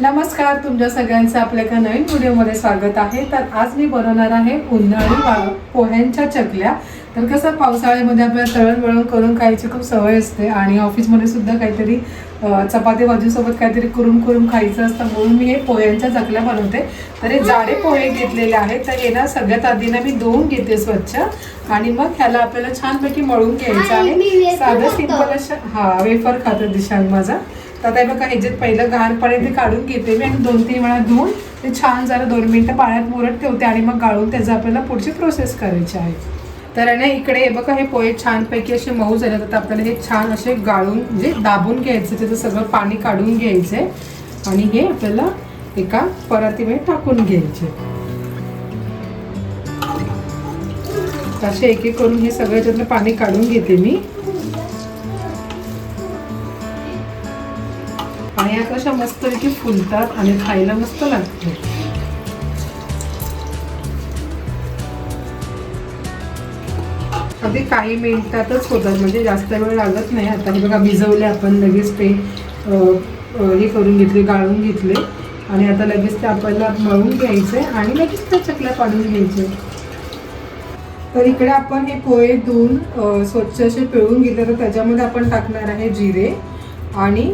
नमस्कार तुमच्या सगळ्यांचं आपल्या एका नवीन व्हिडिओमध्ये स्वागत आहे. तर आज मी बनवणार आहे उन्हाळी वा- पोह्यांच्या चकल्या. तर कसं पावसाळ्यामध्ये आपल्याला तळण वळण करून खायची खूप सवय असते आणि ऑफिसमध्ये सुद्धा काहीतरी चपाती भाजीसोबत काहीतरी करून करून खायचं असतं. म्हणून मी हे पोह्यांच्या चकल्या बनवते. तर हे जाडे पोहे घेतलेले आहेत. तर हे ना सगळ्यात आधी ना मी धुवून घेते स्वच्छ. आणि मग ह्याला आपल्याला छानपैकी मळून घ्यायचं आहे. साधं. सिंपल अशा हा वेफर खातो दिशांग माझा. तर आता हे बघा ह्याच्यात पहिलं घाण पाणी ते काढून घेते मी आणि दोन तीन वेळा धुवून ते छान जरा दोन मिनटं पाण्यात मुरत ठेवते आणि मग गाळून त्याचं आपल्याला पुढची प्रोसेस करायची आहे. तर आहे ना इकडे हे बघा हे पोहे छानपैकी असे मऊ झाले तर आपल्याला हे छान असे गाळून म्हणजे दाबून घ्यायचं त्याचं सगळं पाणी काढून घ्यायचंय आणि हे आपल्याला एका परातीमध्ये टाकून घ्यायचे. असे एक एक करून हे सगळं त्यातलं पाणी काढून घेते मी. आणि या कशा मस्तपैकी फुलतात आणि खायला मस्त लागते. अगदी काही मिनिटातच होतात म्हणजे जास्त वेळ लागत नाही. आता हे बघा भिजवले आपण लगेच ते हे करून घेतले गाळून घेतले. आणि आता लगेच ते आपल्याला मळून घ्यायचे आणि लगेच त्या चकल्या पाडून घ्यायचे. तर इकडे आपण हे पोहे धुवून स्वच्छ असे पिळून घेतले. तर त्याच्यामध्ये आपण टाकणार आहे जिरे आणि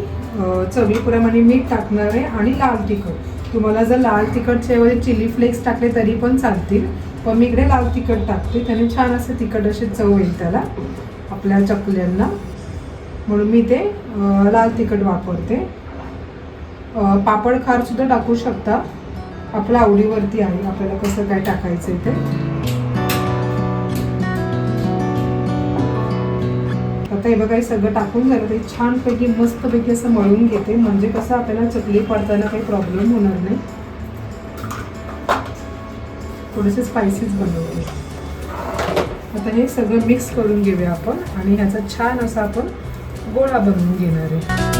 चवीप्रमाणे मीठ टाकणार आहे आणि लाल तिखट. तुम्हाला जर लाल तिखटच्या ऐवजी चिली फ्लेक्स टाकले तरी पण चालतील. पण मी इकडे लाल तिखट टाकते. त्याने छान असं तिखट अशी चव येईल त्याला आपल्या चकल्यांना. म्हणून मी ते लाल तिखट वापरते. पापड खारसुद्धा टाकू शकता. आपल्या आवडीवरती आहे. आपल्याला कसं काय टाकायचं आहे ते. आता हे बघा हे सगळं टाकून झालं ते छानपैकी मस्तपैकी असं मळून घेते. म्हणजे कसं आपल्याला चकली पडताना काही प्रॉब्लेम होणार नाही. थोडेसे स्पायसीस बनवते आता हे सगळं मिक्स करून घेऊया आपण आणि ह्याचा छान असा आपण गोळा बनवून घेणार आहे.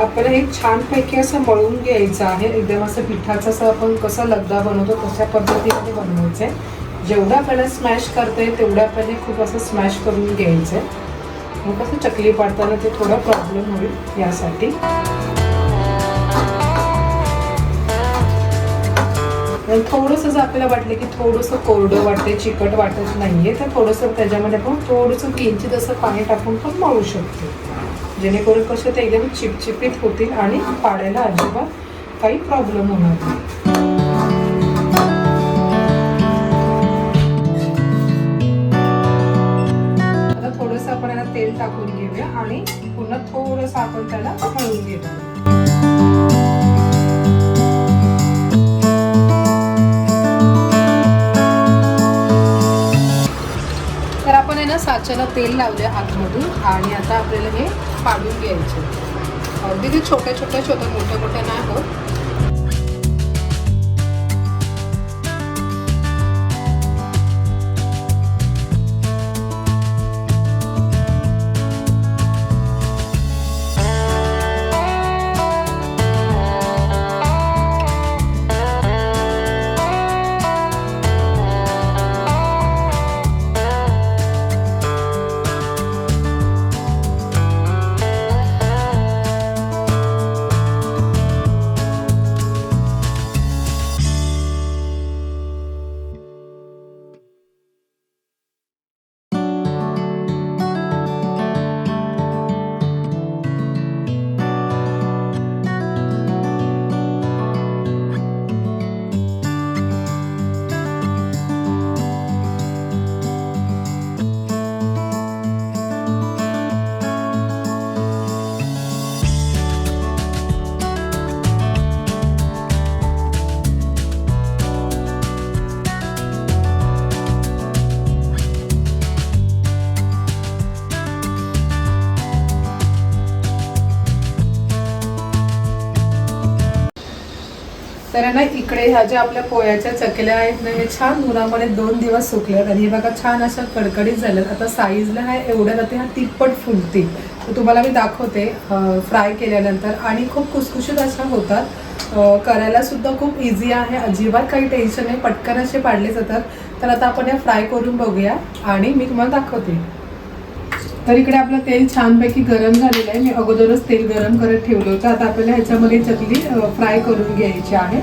आपल्याला हे छानपैकी असं मळून घ्यायचं आहे. एकदम असं पिठाचं असं आपण कसं लगदा बनवतो तशा पद्धतीने बनवायचं आहे जेवढं आपल्याला स्मॅश करता येईल तेवढं आपल्याला खूप असं स्मॅश करून घ्यायचं आहे मग कसं चकली पाडताना ते थोडा प्रॉब्लेम होईल यासाठी. थोडंसं जर आपल्याला वाटलं की थोडंसं कोरडं वाटते चिकट वाटत नाहीये तर थोडंसं त्याच्यामध्ये आपण थोडंसं किंचित असं पाणी टाकून पण मळू शकतो. जेणेकरून कसं ते एकदम चिपचिपीत होतील आणि पाडायला अजिबात काही प्रॉब्लेम होणार नाही. तेल टाकून घेऊया आणि पुन्हा थोडंसं आपण त्याला मळून घेऊया. तर आपण आहे ना साच्याला तेल लावले आतमधून आणि आता आपल्याला हे पाडून घ्यायचे अगदी ते छोट्या छोट्या छोट्या मोठ्या मोठ्या नाही होत. तर ना इकडे ह्या ज्या आपल्या पोह्याच्या चकल्या आहेत ना हे छान उन्हामध्ये दोन दिवस सुकल्यात. आणि हे बघा छान अशा कडकडीत झाल्यात. आता साईजला हा एवढ्या जाते हा तिप्पट फुलतील तर तुम्हाला मी दाखवते फ्राय केल्यानंतर. आणि खूप खुसखुशीत अशा होतात. करायला सुद्धा खूप इझी आहे. अजिबात काही टेन्शन नाही. पटकन असे पाडले जातात. तर आता आपण या फ्राय करून बघूया. आणि मी तुम्हाला दाखवते. तर इकडे आपलं तेल छानपैकी गरम झालेलं आहे. मी अगोदरच तेल गरम करत ठेवलं होतं. आता आपल्याला ह्याच्यामध्ये चकली फ्राय करून घ्यायची आहे.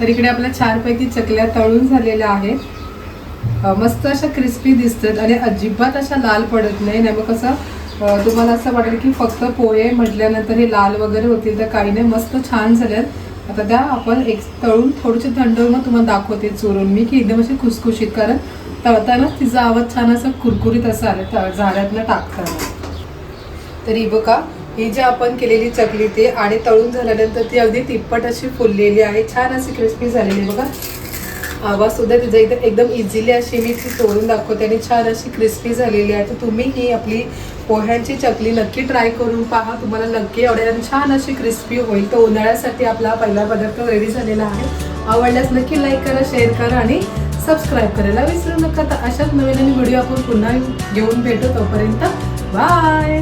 तर इकडे आपल्या छानपैकी चकल्या तळून झालेल्या आहेत. मस्त अशा क्रिस्पी दिसतात आणि अजिबात अशा लाल पडत नाही. नाही मग कसं तुम्हाला असं वाटेल की फक्त पोहे म्हटल्यानंतर हे लाल वगैरे होतील तर काही नाही मस्त छान झाल्यात आता त्या आपण एक तळून थोडीशी थंड होऊन मग तुम्हाला दाखवते चोरून. मी की एकदम अशी खुसखुशीत कारण तळतानाच तिचा आवाज छान असा कुरकुरीत असा आला तळ टाकताना. तरी बघा ही जी आपण केलेली चकली ती आणि तळून झाल्यानंतर ती अगदी तिप्पट अशी फुललेली आहे. छान अशी क्रिस्पी झालेली आहे बघा. आवाज सुद्धा तिचा एकदम एकदम इझिली अशी मी ती तोडून दाखवते आणि छान अशी क्रिस्पी झालेली आहे. तर तुम्ही ही आपली पोह्यांची चकली नक्की ट्राय करून पहा. तुम्हाला नक्की आवडेल आणि छान अशी क्रिस्पी होईल. तर उन्हाळ्यासाठी आपला पहिला पदार्थ रेडी झालेला आहे. आवडल्यास नक्की लाईक करा शेअर करा आणि सबस्क्राईब करायला विसरू नका. तर अशाच नवीन नवीन व्हिडिओ आपण पुन्हा घेऊन भेटू तोपर्यंत. बाय